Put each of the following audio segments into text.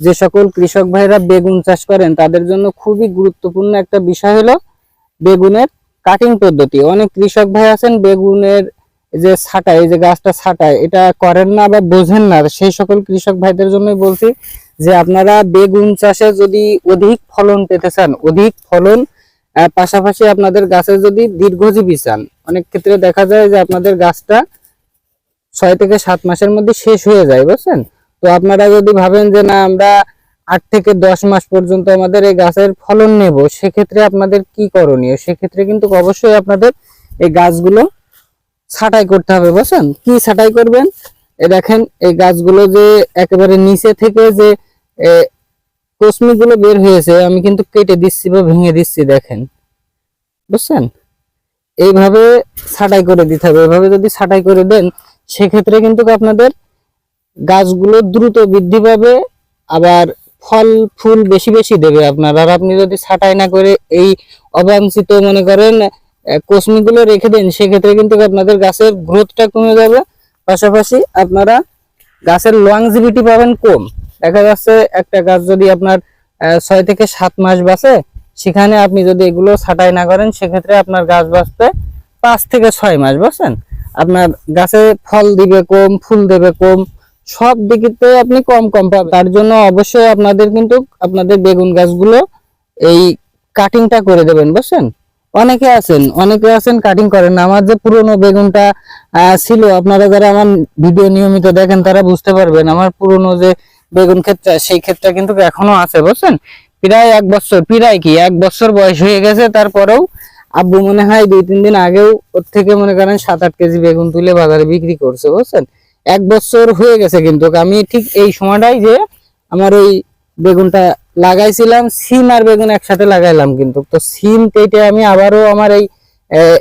যে সকল কৃষক ভাইরা বেগুন চাষ করেন, তাদের জন্য খুবই গুরুত্বপূর্ণ একটা বিষয় হলো বেগুনের কাটিং পদ্ধতি। অনেক কৃষক ভাই আছেন বেগুনের যে ছাটাই যে গাছটা ছাটাই এটা করেন না বা বোঝেন না। সেই সকল কৃষক ভাইদের জন্যই বলছি যে আপনারা বেগুন চাষে যদি অধিক ফলন পেতে চান, অধিক ফলন পাশাপাশি আপনাদের গাছে যদি দীর্ঘজীবী চান, অনেক ক্ষেত্রে দেখা যায় যে আপনাদের গাছটা ছয় থেকে সাত মাসের মধ্যে শেষ হয়ে যায়, বুঝছেন? তো আপনারা যদি ভাবেন যে না, আমরা আট থেকে দশ মাস পর্যন্ত আমাদের এই গাছের ফলন নেব, সেক্ষেত্রে আপনাদের কি করণীয়? সেক্ষেত্রে কিন্তু অবশ্যই আপনাদের এই গাছগুলো ছাঁটাই করতে হবে, বুঝছেন? কি ছাঁটাই করবেন? এ দেখেন, এই গাছগুলো যে একেবারে নিচে থেকে যে কসমি গুলো বের হয়েছে, আমি কিন্তু কেটে দিচ্ছি বা ভেঙে দিচ্ছি, দেখেন। বুঝছেন? এইভাবে ছাঁটাই করে দিতে হবে। এভাবে যদি ছাঁটাই করে দেন, সেক্ষেত্রে কিন্তু আপনাদের গাছগুলো দ্রুত বৃদ্ধি পাবে, আবার ফল, ফুল বেশি বেশি দেবে আপনার। আর আপনি যদি ছাঁটাই না করে এই অবাঞ্ছিত মনে করেন কসমি গুলো রেখে দেন, সেক্ষেত্রে কিন্তু আপনাদের গাছের গ্রোথটা কমে যাবে। পাশাপাশি আপনারা গাছের লংজিভিটি পাবেন কম। দেখা যাচ্ছে একটা গাছ যদি আপনার ছয় থেকে সাত মাস বাঁচে, সেখানে আপনি যদি এগুলো ছাঁটাই না করেন, সেক্ষেত্রে আপনার গাছ বাঁচতে পাঁচ থেকে ছয় মাস বুঝছেন আপনার গাছে ফল দিবে কম, ফুল দেবে কম সব দিকেতে আপনি কম কম পাবেন তার জন্য অবশ্যই আপনাদের কিন্তু আপনাদের বেগুন গাছগুলো এই কাটিংটা করে দেবেন, বুঝছেন? অনেকে আছেন অনেকে আছেন কাটিং করেন আমার যে পুরনো বেগুনটা ছিল, আপনারা যারা আমার ভিডিও নিয়মিত দেখেন, তারা বুঝতে পারবেন, আমার পুরনো যে বেগুন ক্ষেতটা, সেই ক্ষেতটা কিন্তু এখনও আছে, বুঝছেন? প্রায় এক বছর, প্রায় কি, এক বছর বয়স হয়ে গেছে, তারপরেও আব্বু মনে হয় দুই, তিন দিন আগেও ওর থেকে মনে করেন সাত, আট কেজি বেগুন তুলে বাজারে বিক্রি করছে, বুঝছেন? এক বছর হয়ে গেছে কিন্তু, আমি ঠিক এই সময়টাই যে আমার ওই বেগুনটা লাগাইছিলাম, সিম আর বেগুন একসাথে লাগাইলাম কিন্তু। তো সিম কেটে আমি আবারও আমার এই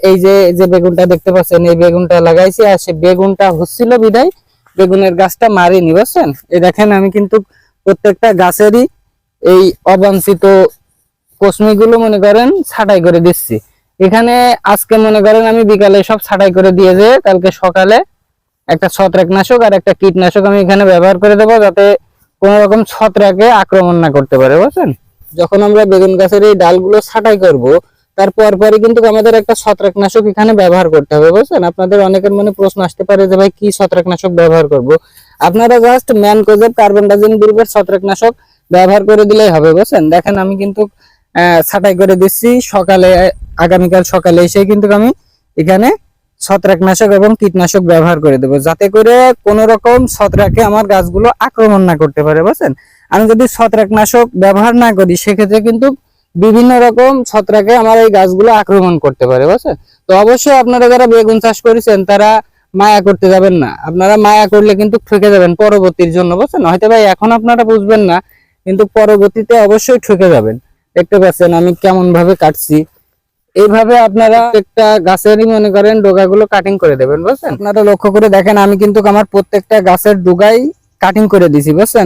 এই যে যে বেগুনটা দেখতে পাচ্ছেন, এই বেগুনটা লাগাইছি আর সে বেগুনটা হচ্ছিল বিদায়, বেগুনের গাছটা মারিনি, বুঝছেন? এই দেখেন আমি কিন্তু প্রত্যেকটা গাছেরই এই অবাঞ্ছিত কসমিগুলো মনে করেন ছাটাই করে দিচ্ছি। এখানে আজকে মনে করেন আমি বিকালে সব ছাটাই করে দিয়ে যে কালকে সকালে একটা ছত্রাকনাশক আর একটা কীটনাশক আমি এখানে ব্যবহার করে দেবো যাতে কোন রকম ছত্রাকে আক্রমণ না করতে পারে, বুঝছেন? যখন আমরা বেগুন গাছের এই ডালগুলো ছাটাই করব তারপর পরে কিন্তু আমাদের একটা ছত্রাকনাশক এখানে ব্যবহার করতে হবে, বুঝছেন? আপনাদের অনেকের মনে প্রশ্ন আসতে পারে যে ভাই, কি ছত্রাকনাশক ব্যবহার করব? আপনারা জাস্ট ম্যানকোজেব কার্বন ডাইজিন গ্রুপের ছত্রাকনাশক ব্যবহার করে দিলেই হবে, বুঝছেন? দেখেন আমি কিন্তু ছাঁটাই করে দিচ্ছি। সকালে, আগামীকাল সকালে এসে কিন্তু আমি এখানে ছত্রাকনাশক এবং কীটনাশক ব্যবহার করে দেবো। যাতে করে কোন রকম ছত্রাকে আমার গাছগুলো আক্রমণ না করতে পারে, বুঝছেন? আমি যদি ছত্রাকনাশক ব্যবহার না করি, সেক্ষেত্রে কিন্তু বিভিন্ন রকম ছত্রাকে আমার এই গাছগুলো আক্রমণ করতে পারে, বুঝছেন? তো অবশ্যই আপনারা যারা বেগুন চাষ করেছেন, তারা মায়া করতে যাবেন না। আপনারা মায়া করলে কিন্তু ঠকে যাবেন পরবর্তীর জন্য, বুঝছেন? হয়তো ভাই এখন আপনারা বুঝবেন না, কিন্তু পরবর্তীতে অবশ্যই ঠকে যাবেন। দেখতে পাচ্ছেন আমি কেমন ভাবে কাটছি। এইভাবে আপনারা একটা গাছেরই মনে করেন ডোগাগুলো কাটিং করে দেবেন, বুঝছেন? আপনারা লক্ষ্য করে দেখেন, আমি কিন্তু আমার প্রত্যেকটা গাছের ডোগাই কাটিং করে দিছি, বুঝছেন?